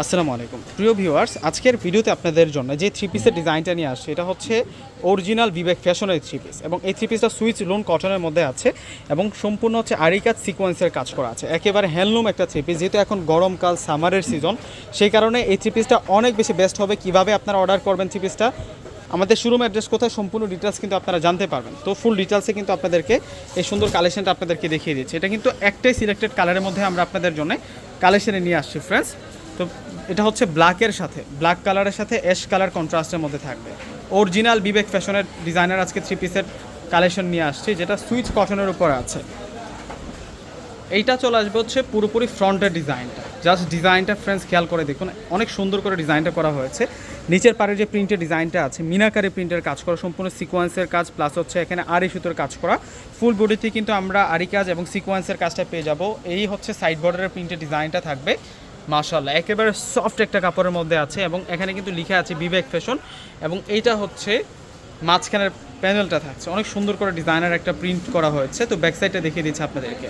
আসসালামু আলাইকুম। প্রিয় ভিউয়ার্স, আজকের ভিডিওতে আপনাদের জন্য যে থ্রি পিসের ডিজাইনটা নিয়ে আসছে, এটা হচ্ছে অরিজিনাল বিবেক ফ্যাশনের থ্রি পিস এবং এই থ্রি পিসটা সুইচ লোন কটনের মধ্যে আছে এবং সম্পূর্ণ হচ্ছে আরিকাত সিকোয়েন্সের কাজ করা আছে। একেবারে হ্যান্ডলুম একটা থ্রি পিস যেহেতু এখন গরমকাল সামারের সিজন সেই কারণে এই থ্রি পিসটা অনেক বেশি বেস্ট হবে। কীভাবে আপনারা অর্ডার করবেন থ্রি পিসটা আমাদের শোরুম অ্যাড্রেস কোথায়, সম্পূর্ণ ডিটেলস কিন্তু আপনারা জানতে পারবেন। তো ফুল ডিটেলসে কিন্তু আপনাদেরকে এই সুন্দর কালেকশনটা আপনাদেরকে দেখিয়ে দিচ্ছি। এটা কিন্তু একটাই সিলেক্টেড কালারের মধ্যে আমরা আপনাদের জন্য কালেকশনে নিয়ে আসছি ফ্রেন্ডস তো এটা হচ্ছে ব্ল্যাকের সাথে, ব্ল্যাক কালারের সাথে অ্যাশ কালার কন্ট্রাস্টের মধ্যে থাকবে। অরিজিনাল বিবেক ফ্যাশনের ডিজাইনার আজকে থ্রি পিসের কালেকশন নিয়ে আসছি, যেটা সুইচ কটনের উপর আছে। এইটা চলে আসবে হচ্ছে পুরোপুরি ফ্রন্টের ডিজাইনটা জাস্ট ডিজাইনটা ফ্রেন্ডস খেয়াল করে দেখুন, অনেক সুন্দর করে ডিজাইনটা করা হয়েছে। নিচের পাড়ে যে প্রিন্টের ডিজাইনটা আছে, মিনাকারি প্রিন্টের কাজ করা, সম্পূর্ণ সিকোয়েন্সের কাজ প্লাস হচ্ছে এখানে আরি সুতোর কাজ করা। ফুল বডিতে কিন্তু আমরা আরি কাজ এবং সিকোয়েন্সের কাজটা পেয়ে যাব। এই হচ্ছে সাইড বর্ডারের প্রিন্টের ডিজাইনটা থাকবে। মাশাল্লাহ একেবারে সফট একটা কাপড়ের মধ্যে আছে এবং এখানে কিন্তু লিখে আছে বিবেক ফ্যাশন এবং এইটা হচ্ছে মাঝখানের প্যানেলটা থাকছে। অনেক সুন্দর করে ডিজাইনার একটা প্রিন্ট করা হয়েছে। তো ব্যাক সাইডটা দেখিয়ে দিচ্ছে আপনাদেরকে।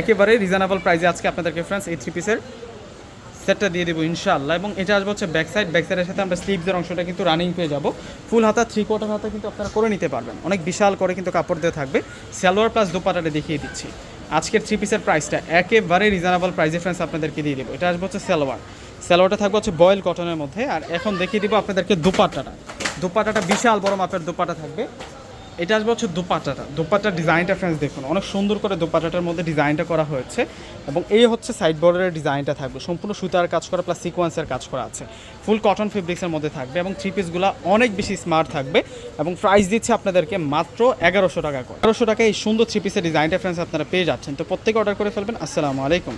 একেবারে রিজনেবল প্রাইসে আজকে আপনাদেরকে ফ্রেন্ডস এই থ্রি পিসের সেটটা দিয়ে দেবো ইনশাআল্লাহ এবং এটা আসবে হচ্ছে ব্যাক সাইড ব্যাক সাইডের সাথে আমরা স্লিভসের অংশটা কিন্তু রানিং পেয়ে যাব। ফুল হাতা থ্রি কোয়ার্টার হাতা কিন্তু আপনারা করে নিতে পারবেন। অনেক বিশাল করে কিন্তু কাপড় দিয়ে থাকবে। সালোয়ার প্লাস দোপাটাটা দেখিয়ে দিচ্ছি। আজকের থ্রি পিসের প্রাইসটা একেবারে রিজনেবল প্রাইস ডিফারেন্স আপনাদেরকে দিয়ে দেবো। এটা আসব হচ্ছে সেলোয়ার। সেলোয়ারটা থাকবে হচ্ছে বয়েল কটনের মধ্যে। আর এখন দেখিয়ে দিব আপনাদেরকে দুপাটাটা। দুপাটাটা বিশাল বড় মাপের দুপাটা থাকবে। এটা আসবে হচ্ছে দুপাট্টাটা। দুপাট্টার ডিজাইনটা ফ্রেন্ডস দেখুন, অনেক সুন্দর করে দুপাট্টাটার মধ্যে ডিজাইনটা করা হয়েছে এবং এই হচ্ছে সাইড বর্ডারের ডিজাইনটা থাকবে। সম্পূর্ণ সুতার কাজ করা প্লাস সিকোয়েন্সের কাজ করা আছে। ফুল কটন ফেব্রিক্সের মধ্যে থাকবে এবং থ্রি পিসগুলো অনেক বেশি স্মার্ট থাকবে এবং প্রাইস দিচ্ছে আপনাদেরকে মাত্র এগারোশো টাকা করে। এগারোশো টাকা এই সুন্দর থ্রি পিসের ডিজাইনটা ফ্রেন্ডস আপনারা পেয়ে যাচ্ছেন। তো প্রত্যেকে অর্ডার করে ফেলবেন। আসসালামু আলাইকুম।